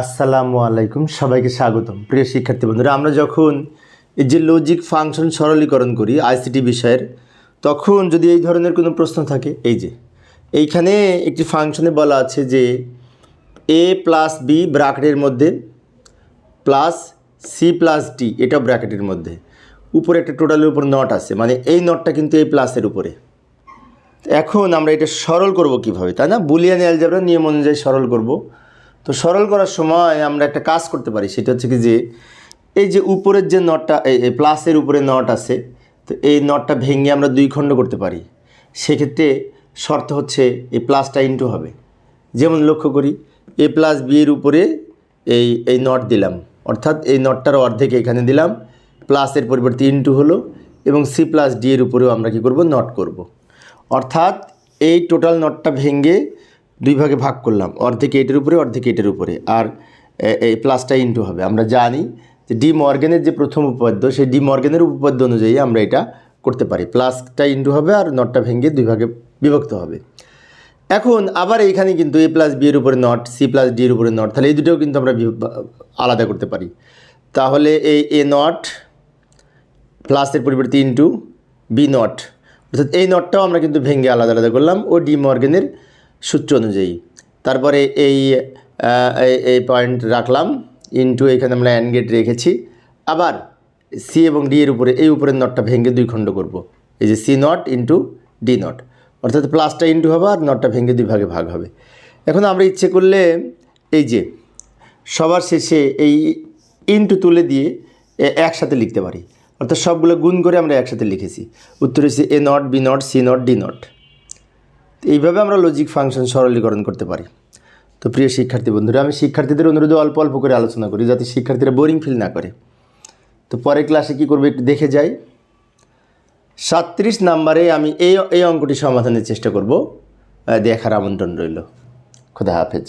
আসসালামু আলাইকুম, সবাইকে স্বাগতম। প্রিয় শিক্ষার্থী বন্ধুরা, আমরা যখন এই যে লজিক ফাংশন সরলীকরণ করি আইসিটি বিষয়ের, তখন যদি এই ধরনের কোনো প্রশ্ন থাকে, এই যে, এইখানে একটি ফাংশনে বলা আছে যে এ প্লাস বি ব্র্যাকেটের মধ্যে প্লাস সি প্লাস ডি এটাও ব্র্যাকেটের মধ্যে। উপরে একটা টোটালের উপর নট আছে মানে এই নটটা কিন্তু এই প্লাসের উপরে। এখন আমরা এটা সরল করব কীভাবে, তাই না? বুলিয়ান অ্যালজাবরা নিয়ম অনুযায়ী সরল করব। তো সরল করার সময় আমরা একটা কাজ করতে পারি, সেটা হচ্ছে কি যে, এই যে উপরের যে নটটা, এই প্লাসের উপরে নট আছে, তো এই নটটা ভেঙে আমরা দুই খণ্ড করতে পারি। সেক্ষেত্রে শর্ত হচ্ছে এই প্লাসটা ইনটু হবে। যেমন লক্ষ্য করি এ প্লাস বি এর উপরে এই এই নট দিলাম। অর্থাৎ এই নটটার অর্ধেক এখানে দিলাম, প্লাসের পরিবর্তে ইনটু হলো এবং সি প্লাস ডি এর উপরেও আমরা কি করব? নট করব। অর্থাৎ এই টোটাল নটটা ভেঙে দুই ভাগে ভাগ করলাম। অর্ধেক এটার উপরে, অর্ধেক এটার উপরে। আর এই প্লাসটা ইনটু হবে। আমরা জানি যে ডি মর্গেনের যে প্রথম উপপাদ্য সেই ডি মর্গেনের উপপাদ্য অনুযায়ী আমরা এটা করতে পারি। প্লাসটা ইনটু হবে আর নটটা ভেঙে দুই ভাগে বিভক্ত হবে। এখন আবার এইখানে কিন্তু এ প্লাস বি এর উপরে নট, সি প্লাস ডি এর উপরে নট, তাহলে এই দুটোও কিন্তু আমরা আলাদা করতে পারি। তাহলে এই এ নট প্লাসের পরিবর্তে ইন্টু বি নট। অর্থাৎ এই নটটাও আমরা কিন্তু ভেঙে আলাদা আলাদা করলাম ও ডি মর্গেনের সূত্র অনুযায়ী। তারপরে এই এই- পয়েন্ট রাখলাম ইন্টু এখানে আমরা অ্যান্ড গেট রেখেছি। আবার সি এবং ডি এর উপরে, এই উপরের নটটা ভেঙে দুই খণ্ড করব। এই যে C not into D not অর্থাৎ প্লাসটা ইন্টু হবে আর নটটা ভেঙে দুই ভাগে ভাগ হবে। এখন আমরা ইচ্ছে করলে এই যে, সবার শেষে এই ইনটু তুলে দিয়ে একসাথে লিখতে পারি। অর্থাৎ সবগুলো গুণ করে আমরা একসাথে লিখেছি। উত্তর হচ্ছে A not B not C not D not এইভাবে আমরা লজিক ফাংশন সরলীকরণ করতে পারি। তো প্রিয় শিক্ষার্থী বন্ধুরা, আমি শিক্ষার্থীদের অনুরোধে অল্প অল্প করে আলোচনা করি যাতে শিক্ষার্থীরা বোরিং ফিল না করে। তো পরের ক্লাসে কী করবে একটু দেখে যাই। সাত্রিশ নাম্বারে আমি এই এই অঙ্কটি সমাধানের চেষ্টা করব। দেখার আমন্ত্রণ রইল। খোদা হাফেজ।